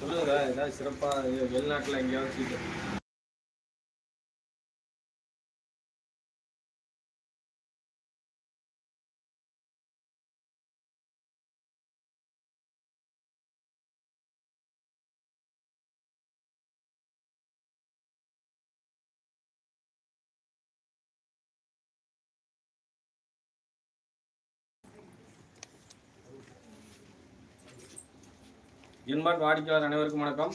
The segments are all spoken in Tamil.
சொல்லுங்க ஏதாவது சிறப்பாக வெளிநாட்டில் எங்கேயாவது சீட்டு. ஜென்மார்ட் வாடிக்கையாளர் அனைவருக்கும் வணக்கம்.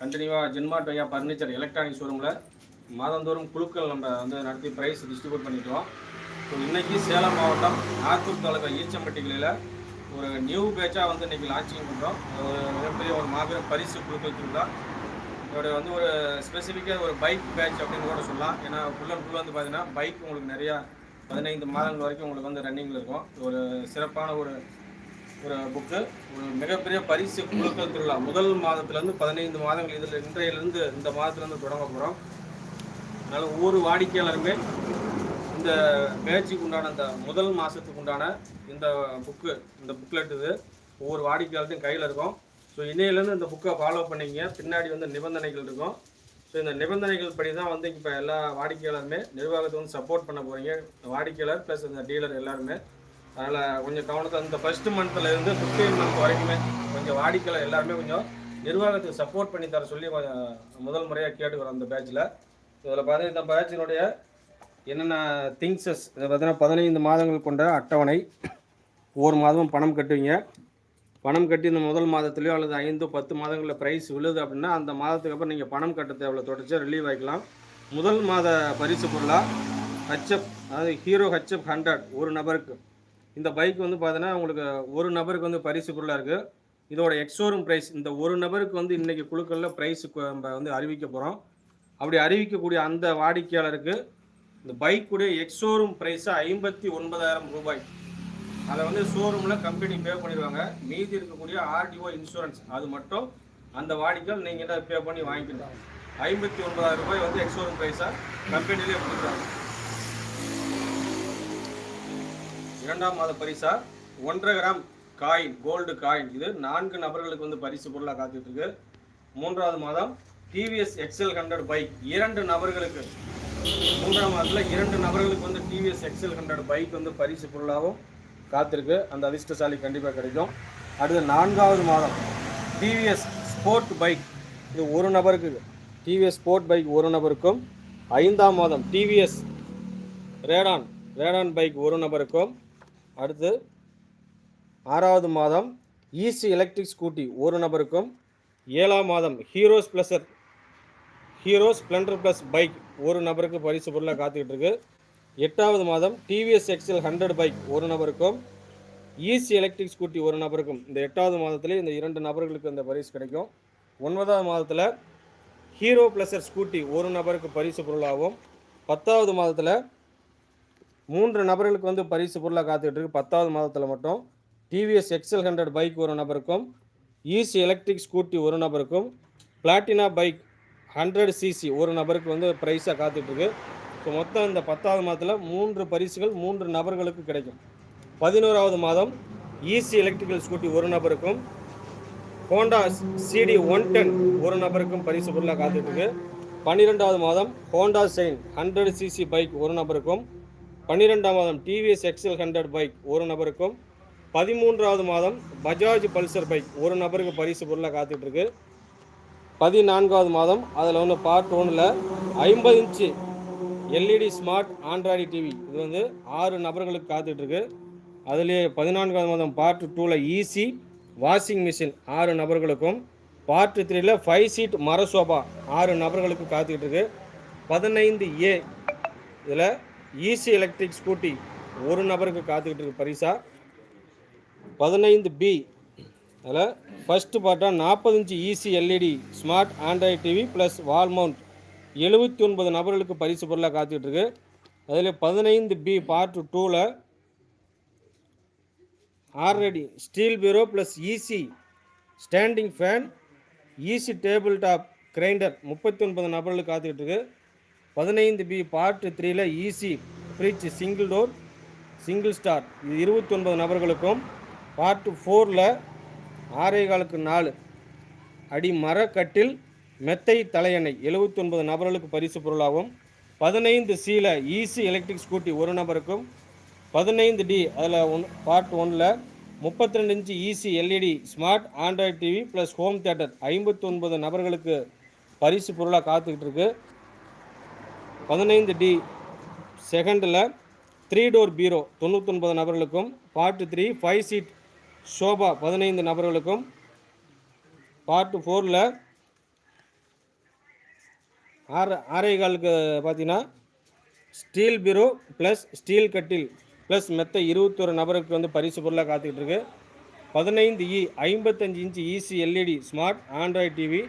கண்டினியூவாக ஜென்மார்ட் ஐயா ஃபர்னிச்சர் எலக்ட்ரானிக் ஷோரூமில் மாதந்தோறும் குழுக்கள் நம்ம வந்து நடத்தி ப்ரைஸ் டிஸ்ட்ரிபியூட் பண்ணிக்கிறோம். ஸோ இன்றைக்கி சேலம் மாவட்டம் ஆத்தூர் தாலுகா ஈச்சம்பட்டிகளில் ஒரு நியூ பேட்சாக வந்து இன்றைக்கி லான்ச்சிங் பண்ணுறோம் ஒரு மிகப்பெரிய ஒரு மாபெரும் பரிசு குழுக்கள் திருவிழா இதோட வந்து ஒரு ஸ்பெசிஃபிக்காக ஒரு பைக் பேட்ச் அப்படின்னு கூட சொல்லலாம். ஏன்னா ஃபுல் அண்ட் ஃபுல் வந்து பார்த்தீங்கன்னா பைக் உங்களுக்கு நிறையா பதினைந்து மாதங்கள் வரைக்கும் உங்களுக்கு வந்து ரன்னிங்கில் இருக்கும். ஒரு சிறப்பான ஒரு ஒரு புக்கு ஒரு மிகப்பெரிய பரிசு குழுக்கள் திருவிழா. முதல் மாதத்துலேருந்து பதினைந்து மாதங்கள் இதில் இன்றையிலேருந்து இந்த மாதத்துலேருந்து தொடங்க போகிறோம் அதனால் ஒவ்வொரு வாடிக்கையாளருமே இந்த பேட்சுக்கு உண்டான அந்த முதல் மாதத்துக்கு உண்டான இந்த புக்கு இந்த புக்லெட் இது ஒவ்வொரு வாடிக்கையாளர்த்தையும் கையில் இருக்கும். ஸோ இன்னையிலேருந்து இந்த புக்கை ஃபாலோ பண்ணிங்க. பின்னாடி வந்து நிபந்தனைகள் இருக்கும். ஸோ இந்த நிபந்தனைகள் படி தான் வந்து இப்போ எல்லா வாடிக்கையாளருமே நிர்வாகத்தை வந்து சப்போர்ட் பண்ண போகிறீங்க வாடிக்கையாளர் ப்ளஸ் இந்த டீலர் எல்லாருமே. அதனால் கொஞ்சம் கவனத்தை அந்த ஃபர்ஸ்ட் மந்த்லேருந்து ஃபிஃப்டீன் மந்த் வரைக்குமே கொஞ்சம் வாடிக்கையாளர் எல்லாருமே கொஞ்சம் நிர்வாகத்துக்கு சப்போர்ட் பண்ணி தர சொல்லி கொஞ்சம் முதல் முறையாக கேட்டுக்கிறோம் அந்த பேட்சில் இதில் பார்த்தீங்கன்னா இந்த பேட்சினுடைய என்னென்ன திங்ஸஸ் இதை பார்த்தீங்கன்னா பதினைந்து மாதங்கள் கொண்ட அட்டவணை. ஒவ்வொரு மாதமும் பணம் கட்டுவீங்க. பணம் கட்டி இந்த முதல் மாதத்துலையோ அல்லது ஐந்து பத்து மாதங்களில் ப்ரைஸ் விழுது அப்படின்னா அந்த மாதத்துக்கு அப்புறம் நீங்கள் பணம் கட்ட தேவையில்ல. தொடர்ச்சியாக ரிலீவ் ஆகிக்கலாம் முதல் மாத பரிசு பொருளாக ஹச்எப் அதாவது ஹீரோ ஹச்எப் ஹண்ட்ரட் ஒரு நபருக்கு இந்த பைக் வந்து பார்த்தீங்கன்னா உங்களுக்கு ஒரு நபருக்கு வந்து பரிசு பொருளாக இருக்குது இதோட எக்ஸோரூம் ப்ரைஸ் இந்த ஒரு நபருக்கு வந்து இன்றைக்கி குழுக்களில் ப்ரைஸ் நம்ம வந்து அறிவிக்க போகிறோம் அப்படி அறிவிக்கக்கூடிய அந்த வாடிக்கையாளருக்கு இந்த பைக்குடைய எக்ஸோரூம் ப்ரைஸு ஐம்பத்தி ஒன்பதாயிரம் ரூபாய். அதை வந்து ஷோரூமில் கம்பெனி பே பண்ணிடுவாங்க. மீதி இருக்கக்கூடிய ஆர்டிஓ இன்சூரன்ஸ் அது மட்டும் அந்த வாடிக்கையால் நீங்கள் தான் பே பண்ணி வாங்கிக்கலாம் ஐம்பத்தி ஒன்பதாயிரம் ரூபாய் வந்து எக்ஸோரூம் ப்ரைஸாக கம்பெனிலே கொடுத்துருவாங்க. இரண்டாம் மாத பரிசா? ஒன்றரை கிராம் காயின் கோல்டு காயின். இது நான்கு நபர்களுக்கு வந்து பரிசு பொருளாக காத்துட்டு இருக்கு மூன்றாவது மாதம் டிவிஎஸ் எக்ஸல் ஹண்ட்ரட் பைக் இரண்டு நபர்களுக்கு. மூன்றாம் மாதத்தில் இரண்டு நபர்களுக்கு வந்து டிவிஎஸ் எக்ஸல் ஹண்ட்ரட் பைக் வந்து பரிசு பொருளாகவும் காத்திருக்கு. அந்த அதிர்ஷ்டசாலி கண்டிப்பாக கிடைக்கும். அடுத்து நான்காவது மாதம் டிவிஎஸ் ஸ்போர்ட் பைக் இது ஒரு நபருக்கு டிவிஎஸ் ஸ்போர்ட் பைக் ஒரு நபருக்கும். ஐந்தாம் மாதம் டிவிஎஸ் ரேடான் ரேடான் பைக் ஒரு நபருக்கும். அடுத்து ஆறாவது மாதம் ஈசி எலக்ட்ரிக் ஸ்கூட்டி ஒரு நபருக்கும் ஏழாம் மாதம் Hero's pleasure Hero Splendor plus bike ஒரு நபருக்கு பரிசு பொருளாக காத்துக்கிட்டு இருக்கு. எட்டாவது மாதம் டிவிஎஸ் எக்ஸல் ஹண்ட்ரட் பைக் ஒரு நபருக்கும் ஈசி எலக்ட்ரிக் ஸ்கூட்டி ஒரு நபருக்கும் இந்த எட்டாவது மாதத்திலே இந்த இரண்டு நபர்களுக்கு இந்த பரிசு கிடைக்கும். ஒன்பதாவது மாதத்தில் ஹீரோ ப்ளஸர் ஸ்கூட்டி ஒரு நபருக்கு பரிசு பொருளாகவும் பத்தாவது மாதத்தில் மூன்று நபர்களுக்கு வந்து பரிசு பொருளாக காத்துக்கிட்டு இருக்கு பத்தாவது மாதத்தில் மட்டும் டிவிஎஸ் எக்ஸல் ஹண்ட்ரட் பைக் ஒரு நபருக்கும் ஈசி எலக்ட்ரிக் ஸ்கூட்டி ஒரு நபருக்கும் பிளாட்டினா பைக் ஹண்ட்ரட் சிசி ஒரு நபருக்கு வந்து ப்ரைஸாக காத்துட்ருக்கு ஸோ மொத்தம் இந்த பத்தாவது மாதத்தில் மூன்று பரிசுகள் மூன்று நபர்களுக்கு கிடைக்கும். பதினோராவது மாதம் ஈசி எலக்ட்ரிக்கல் ஸ்கூட்டி ஒரு நபருக்கும் ஹோண்டா சிடி ஒன் டென் ஒரு நபருக்கும் பரிசு பொருளாக காத்துட்ருக்கு பன்னிரெண்டாவது மாதம் Honda Shine hundred CC bike ஒரு நபருக்கும் பன்னிரெண்டாம் மாதம் டிவிஎஸ் எக்ஸல் ஹண்ட்ரட் பைக் ஒரு நபருக்கும் பதிமூன்றாவது மாதம் பஜாஜ் பல்சர் பைக் ஒரு நபருக்கு பரிசு பொருளாக காத்துட்ருக்கு பதினான்காவது மாதம் அதில் வந்து பார்ட் ஒன்றில் ஐம்பது inch LED smart Android TV இது வந்து ஆறு நபர்களுக்கு காத்துட்ருக்கு அதுலேயே பதினான்காவது மாதம் பார்ட் டூவில் ஈசி வாஷிங் மிஷின் ஆறு நபர்களுக்கும் பார்ட் த்ரீல ஃபைவ் சீட் மர சோபா ஆறு நபர்களுக்கு காத்துக்கிட்டு இருக்கு பதினைந்து ஏ இதில் ஈசி எலக்ட்ரிக் ஸ்கூட்டி ஒரு நபருக்கு காத்துக்கிட்டு இருக்கு பரிசா? பதினைந்து பி அதில் ஃபஸ்ட்டு பார்ட்டாக நாற்பது inch easy LED smart Android TV plus wall mount எழுபத்தி ஒன்பது நபர்களுக்கு பரிசு பொருளாக காத்துக்கிட்டு இருக்கு. அதில் பதினைந்து பி பார்ட் டூவில் already steel bureau plus easy standing fan easy table top grinder முப்பத்தி ஒன்பது நபர்களுக்கு காத்துக்கிட்டு இருக்கு. பதினைந்து பி பார்ட் த்ரீல easy fridge single door single star இது இருபத்தொன்பது நபர்களுக்கும் பார்ட் ஃபோரில் ஆறே காலுக்கு நாலு அடி மரக்கட்டில் மெத்தை தலையணை. எழுபத்தொன்பது நபர்களுக்கு பரிசு பொருளாகும். பதினைந்து சியில் ஈஸி எலக்ட்ரிக் ஸ்கூட்டி ஒரு நபருக்கும் பதினைந்து டி அதில் ஒன் பார்ட் ஒன்றில் முப்பத்தி ரெண்டு inch easy LED smart Android TV plus home theatre ஐம்பத்தொன்பது நபர்களுக்கு பரிசு பொருளாக காத்துக்கிட்டு இருக்குது பதினைந்து டி செகண்டில் த்ரீ டோர் பீரோ தொண்ணூத்தொன்பது நபர்களுக்கும் part three five seat sofa பதினைந்து நபர்களுக்கும் பார்ட் ஃபோரில் ஆறு ஆரை காலுக்கு பார்த்தீங்கன்னா ஸ்டீல் பீரோ ப்ளஸ் ஸ்டீல் கட்டில் ப்ளஸ் மெத்த இருபத்தொரு நபருக்கு வந்து பரிசு பொருளாக காத்துக்கிட்டு இருக்கு பதினைந்து இ ஐம்பத்தஞ்சு inch easy LED smart Android TV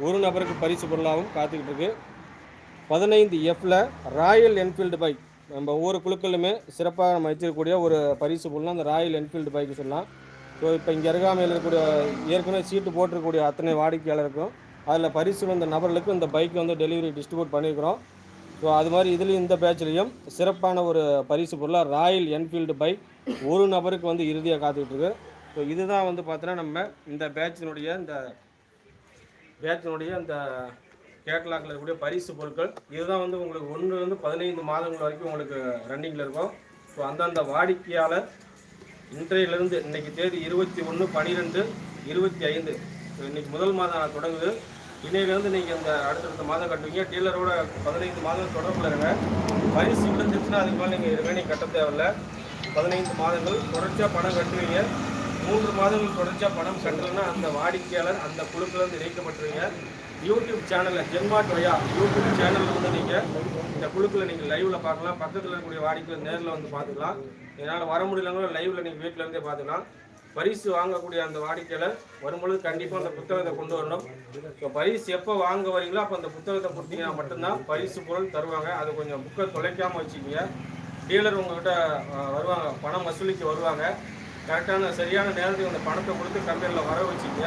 ஒரு நபருக்கு பரிசு பொருளாகவும் காத்துக்கிட்டு இருக்கு பதினைந்து எஃப்ல ராயல் என்ஃபீல்டு பைக் நம்ம ஒவ்வொரு குழுக்களுமே சிறப்பாக நம்ம வச்சிருக்கக்கூடிய ஒரு பரிசு பொருள்னா அந்த ராயல் என்ஃபீல்டு பைக்கு சொல்லலாம். ஸோ இப்போ இங்கே அருகாமையில் இருக்கக்கூடிய ஏற்கனவே சீட்டு போட்டிருக்கக்கூடிய அத்தனை வாடிக்கையாளருக்கும் அதில் பரிசு வந்த நபர்களுக்கு இந்த பைக் வந்து டெலிவரி டிஸ்ட்ரிபியூட் பண்ணியிருக்கிறோம் ஸோ அது மாதிரி இதுலேயும் இந்த பேட்ச்லேயும் சிறப்பான ஒரு பரிசு பொருளாக ராயல் என்ஃபீல்டு பைக் ஒரு நபருக்கு வந்து இறுதியாக காத்துக்கிட்டு இருக்கு. ஸோ இதுதான் வந்து பார்த்தோன்னா நம்ம இந்த பேட்சினுடைய இந்த பேட்சினுடைய இந்த கேட்லாக்ல இருக்கக்கூடிய பரிசு பொருட்கள். இதுதான் வந்து உங்களுக்கு ஒன்றுலேருந்து பதினைந்து மாதங்கள் வரைக்கும் உங்களுக்கு ரன்னிங்கில் இருக்கும். ஸோ அந்தந்த வாடிக்கையாளர் இன்றையிலிருந்து இன்றைக்கி தேதி இருபத்தி ஒன்று பன்னிரெண்டு இருபத்தி ஐந்து. இன்றைக்கி முதல் மாதம் தொடங்குது. இன்னையிலேருந்து நீங்கள் இந்த அடுத்தடுத்த மாதம் கட்டுவீங்க. டீலரோட பதினைந்து மாதம் தொடர்பில் இருங்க. பரிசு விழுந்துச்சுன்னா அதுக்கு மேலே நீங்கள் ரிமைனிங் கட்ட தேவையில்ல. பதினைந்து மாதங்கள் தொடர்ச்சியாக பணம் கட்டுவீங்க. மூன்று மாதங்கள் தொடர்ச்சியாக பணம் கட்டலைன்னா அந்த வாடிக்கையாளர் அந்த குழுக்களிலிருந்து இணைக்கப்பட்டுருவீங்க யூடியூப் சேனலில் ஜென்மா வயா யூடியூப் சேனலில் வந்து நீங்கள் இந்த குழுக்களை நீங்கள் லைவில் பார்க்கலாம். பக்கத்தில் இருக்கக்கூடிய வாடிக்கையை நேரில் வந்து பார்த்துக்கலாம். என்னால் வர முடியலங்களும் லைவில் நீங்கள் வீட்டிலேருந்தே பார்த்துக்கலாம். பரிசு வாங்கக்கூடிய அந்த வாடிக்கையாளர் வரும்பொழுது கண்டிப்பாக அந்த புத்தகத்தை கொண்டு வரணும். இப்போ பரிசு எப்போ வாங்க வரீங்களோ அப்போ அந்த புத்தகத்தை கொடுத்தீங்கன்னா மட்டும்தான் பரிசு பொருள் தருவாங்க. அது கொஞ்சம் புக்கை தொலைக்காமல் வச்சுக்கோங்க. டீலர் உங்கள்கிட்ட வருவாங்க. பணம் வசூலிக்க வருவாங்க. கரெக்டான சரியான நேரத்தில் அந்த பணத்தை கொடுத்து கம்பெனியில் வர வச்சிங்க.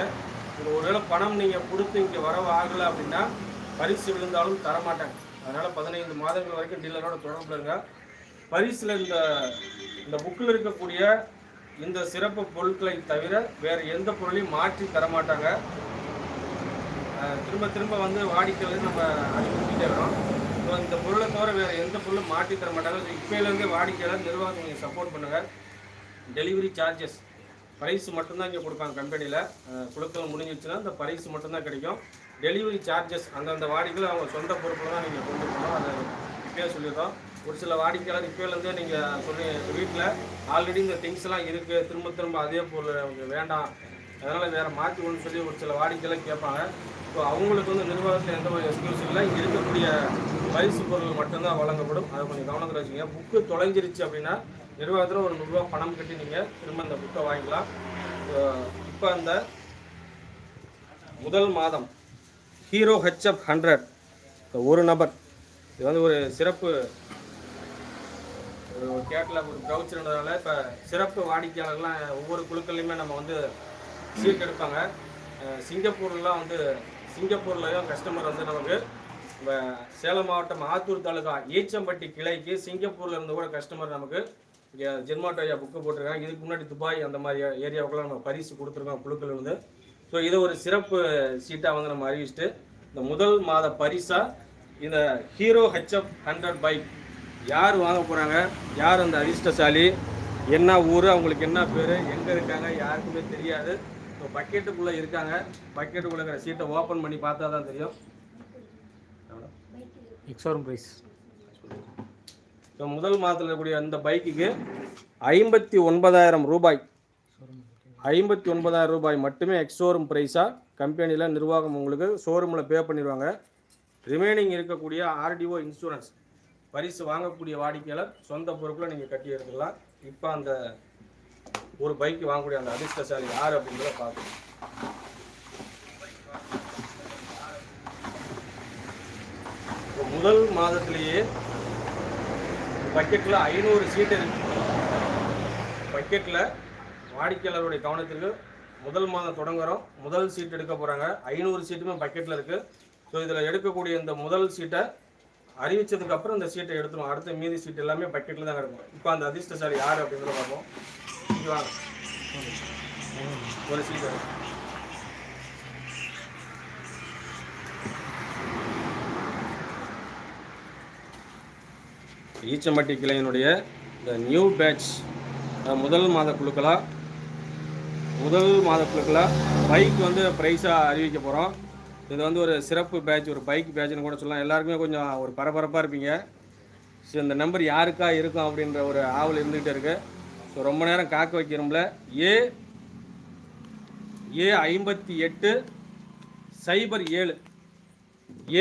இது ஒருவேளை பணம் நீங்கள் கொடுத்து இங்கே வரவு ஆகலை அப்படின்னா பரிசு விழுந்தாலும் தரமாட்டாங்க. அதனால் பதினைந்து மாதங்கள் வரைக்கும் டீலரோட தொடர்பில் இருங்க. பரிசில் இந்த இந்த புக்கில் இருக்கக்கூடிய இந்த சிறப்பு பொருட்களை தவிர வேறு எந்த பொருளையும் மாற்றி தரமாட்டாங்க. திரும்ப திரும்ப வந்து வாடிக்கையில் நம்ம அனுப்பிக்கிட்டே வரோம். ஸோ இந்த பொருளை தவிர வேறு எந்த பொருளும் மாற்றி தர மாட்டாங்க இப்போலேருந்து வாடிக்கையாளர் நிர்வாகத்தை நீங்கள் சப்போர்ட் பண்ணுங்கள் டெலிவரி சார்ஜஸ். ப்ரைஸ் மட்டும்தான் இங்கே கொடுப்பாங்க கம்பெனியில் குழுக்கள் முடிஞ்சிச்சுன்னா அந்த ப்ரைஸ் மட்டும்தான் கிடைக்கும். டெலிவரி சார்ஜஸ் அந்தந்த வாடிக்கையில் அவங்க சொந்த பொறுப்பில் தான் நீங்கள் கொண்டு போகணும். அதை இப்போயே சொல்லிடுறோம். ஒரு சில வாடிக்கையாளர் இப்போலேருந்தே நீங்கள் சொல்லி வீட்டில் ஆல்ரெடி இந்த திங்ஸ்லாம் இருக்குது திரும்ப திரும்ப அதே பொருள் அவங்க வேண்டாம். அதனால் வேறு மாற்றி ஒன்று சொல்லி ஒரு சில வாடிக்கையெல்லாம் கேட்பாங்க. ஸோ அவங்களுக்கு வந்து நிர்வாகத்தில் எந்த ஒரு எக்ஸ்கியூஸ் இல்லை. இங்கே இருக்கக்கூடிய பரிசு பொருள் மட்டும்தான் வழங்கப்படும். அதை கொஞ்சம் கவனத்தில் வச்சுக்கோங்க. புக்கு தொலைஞ்சிருச்சு அப்படின்னா நிர்வாகத்தில் ஒரு நூறுரூவா பணம் கட்டி நீங்கள் திரும்ப இந்த புக்கை வாங்கிக்கலாம். இப்போ அந்த முதல் மாதம் ஹீரோ ஹெச்எப் ஹண்ட்ரட் ஒரு நபர் இது வந்து ஒரு சிறப்பு ஒரு கேட்டில் ஒரு ப்ரௌச்சர்ன்றதால இப்போ சிறப்பு வாடிக்கையாளர்கள்லாம் ஒவ்வொரு குழுக்கள்லையுமே நம்ம வந்து சீட் எடுப்பாங்க. சிங்கப்பூர்லாம் வந்து சிங்கப்பூர்லையும் கஸ்டமர் வந்து நமக்கு சேலம் மாவட்டம் ஆத்தூர் தாலுகா ஈச்சம்பட்டி கிளைக்கு சிங்கப்பூரில் இருந்து கூட கஸ்டமர் நமக்கு இங்கே ஜென்மாட்டோயா புக்கு போட்டிருக்காங்க. இதுக்கு முன்னாடி துபாய் அந்த மாதிரி ஏரியாவுக்குலாம் நம்ம பரிசு கொடுத்துருக்கோம் குழுக்கள் வந்து ஸோ இதை ஒரு சிறப்பு சீட்டாக வந்து நம்ம அறிவிச்சுட்டு இந்த முதல் மாத பரிசாக இந்த ஹீரோ ஹெச்எஃப் ஹண்ட்ரட் பைக் யார் வாங்க போகிறாங்க யார் அந்த அதிர்ஷ்டசாலி? என்ன ஊர்? அவங்களுக்கு என்ன பேர்? எங்கே இருக்காங்க? யாருக்குமே தெரியாது. ஸோ பக்கெட்டுக்குள்ளே இருக்காங்க. பக்கெட்டுக்குள்ளே இருக்கிற சீட்டை ஓப்பன் பண்ணி பார்த்தா தான் தெரியும். எக்ஸோரம் ப்ரைஸ் ஸோ முதல் மாதத்தில் இருக்கக்கூடிய அந்த பைக்குக்கு ஐம்பத்தி ஒன்பதாயிரம் ரூபாய். ஐம்பத்தி ஒன்பதாயிரம் ரூபாய் மட்டுமே எக்ஸோரூம் ப்ரைஸாக கம்பெனியில் நிர்வாகம் உங்களுக்கு ஷோரூமில் பே பண்ணிடுவாங்க. ரிமைனிங் இருக்கக்கூடிய ஆர்டிஓ இன்சூரன்ஸ் பரிசு வாங்கக்கூடிய வாடிக்கையாளர் சொந்த பொறுப்பில் நீங்கள் கட்டி எடுத்துக்கலாம். இப்போ அந்த ஒரு பைக் வாங்கக்கூடிய அந்த அதிர்ஷ்டசாலி யார் அப்படிங்கிறத பார்க்கணும் முதல் மாதத்திலேயே பக்கெட்டில் ஐநூறு சீட்டு இருக்கு. பக்கெட்டில் வாடிக்கையாளருடைய கவனத்திற்கு முதல் மாதம் தொடங்குறோம். முதல் சீட் எடுக்க போகிறாங்க ஐநூறு சீட்டுமே பக்கெட்டில் இருக்குது ஸோ இதில் எடுக்கக்கூடிய இந்த முதல் சீட்டை அறிவிச்சதுக்கு அப்புறம் இந்த சீட்டை எடுத்துரும் அடுத்த மீதி சீட் எல்லாமே பக்கெட்டில் தான் இருக்கும் இப்போ அந்த அதிர்ஷ்டசாலி யார் அப்படின்றத பார்ப்போம். ஒரு சீட் ஈச்சம்பட்டி கிளையினுடைய இந்த நியூ பேட்ச் முதல் மாத குழுக்களாக முதல் மாத குழுக்களாக பைக் வந்து ப்ரைஸாக அறிவிக்க போகிறோம் இது வந்து ஒரு சிறப்பு பேட்ச் ஒரு பைக் பேட்ச்னு கூட சொல்லலாம். எல்லாருக்குமே கொஞ்சம் ஒரு பரபரப்பாக இருப்பீங்க. ஸோ இந்த நம்பர் யாருக்கா இருக்கும் அப்படின்ற ஒரு ஆவல் இருந்துகிட்டே இருக்குது ஸோ ரொம்ப நேரம் காக்க வைக்கிறோம்ல ஏ ஏ ஐம்பத்தி எட்டு சைபர் ஏழு.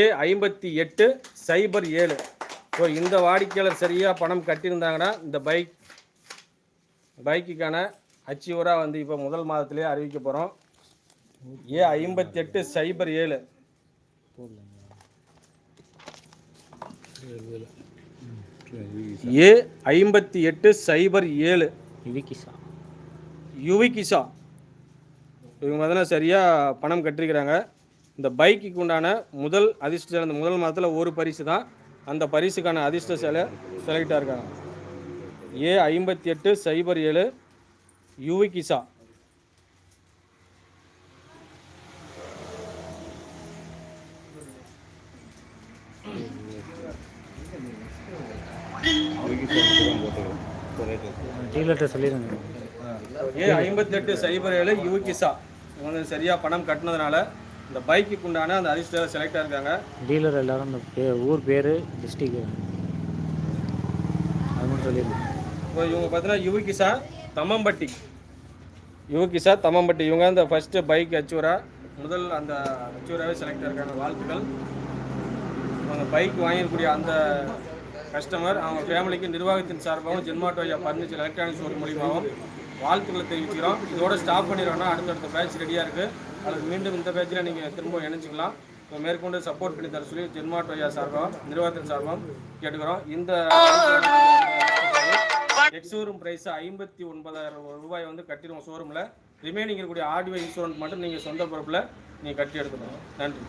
ஏ ஐம்பத்தி எட்டு சைபர் ஏழு. ஸோ இந்த வாடிக்கையாளர் சரியாக பணம் கட்டியிருந்தாங்கன்னா இந்த பைக் பைக்குக்கான அச்சீவராக வந்து இப்போ முதல் மாதத்திலே அறிவிக்க போகிறோம் ஏ ஐம்பத்தி எட்டு சைபர் ஏழு. ஏ ஐம்பத்தி எட்டு சைபர் ஏழு. விக்கிசா யுவிகிசா. இவங்க பார்த்தீங்கன்னா சரியாக பணம் கட்டிருக்கிறாங்க. இந்த பைக்குக்கு உண்டான முதல் அதிர்ஷ்ட முதல் மாதத்தில் ஒரு பரிசு தான். அந்த பரிசுக்கான அதிர்ஷ்ட சேலை செலக்டாக இருக்காங்க ஏ ஐம்பத்தி எட்டு சைபர் ஏழு யுவிகிசா. ஏ ஐம்பத்தி எட்டு சைபர் ஏழு யுவிகிசா. வந்து சரியாக பணம் கட்டினதுனால இந்த பைக்குக்கு உண்டான அந்த அதிர்ஷ்ட செலக்டாக இருக்காங்க. டீலர் எல்லாரும் இந்த பே ஊர் பேர் டிஸ்ட்ரிக் அது மட்டும் சொல்லிடுங்க. இப்போ இவங்க பார்த்தீங்கன்னா யுவகிசா தம்மம்பட்டி. யுவகிசா தம்மம்பட்டி. இவங்க இந்த ஃபஸ்ட்டு பைக் அச்சூரா முதல் அந்த அச்சூராவே செலக்ட் இருக்காங்க. வாழ்த்துக்கள். அவங்க பைக் வாங்கியிருக்கக்கூடிய அந்த கஸ்டமர் அவங்க ஃபேமிலிக்கு நிர்வாகத்தின் சார்பாகவும் ஜென்மாட்டோயா பர்னிச்சர் எலக்ட்ரானிக்ஸ் ஸ்டோர் மூலியமாகவும் வாழ்த்துக்களை தெரிவிக்கிறோம் இதோட ஸ்டாப் பண்ணிடுறோம்னா அடுத்தடுத்த பேட்ச் ரெடியாக இருக்குது அதுக்கு மீண்டும் இந்த பேஜில் நீங்கள் திரும்ப இணைச்சிக்கலாம் இப்போ மேற்கொண்டு சப்போர்ட் பண்ணி தர சொல்லி ஜென்மாட்டோயா சார்பாகவும் நிர்வாகத்தின் சார்பாகவும் கேட்டுக்கிறோம். இந்த எக்ஸோரூம் ப்ரைஸ் ஐம்பத்தி ஒன்பதாயிரம் ரூபாய் வந்து கட்டிடுவோம் ஷோரூமில் ரிமைனிங் இருக்கக்கூடிய ஆடியோ இன்சூரன்ஸ் மட்டும் நீங்கள் சொந்த பொறுப்பில் நீங்கள் கட்டி எடுத்துக்கணும் நன்றி.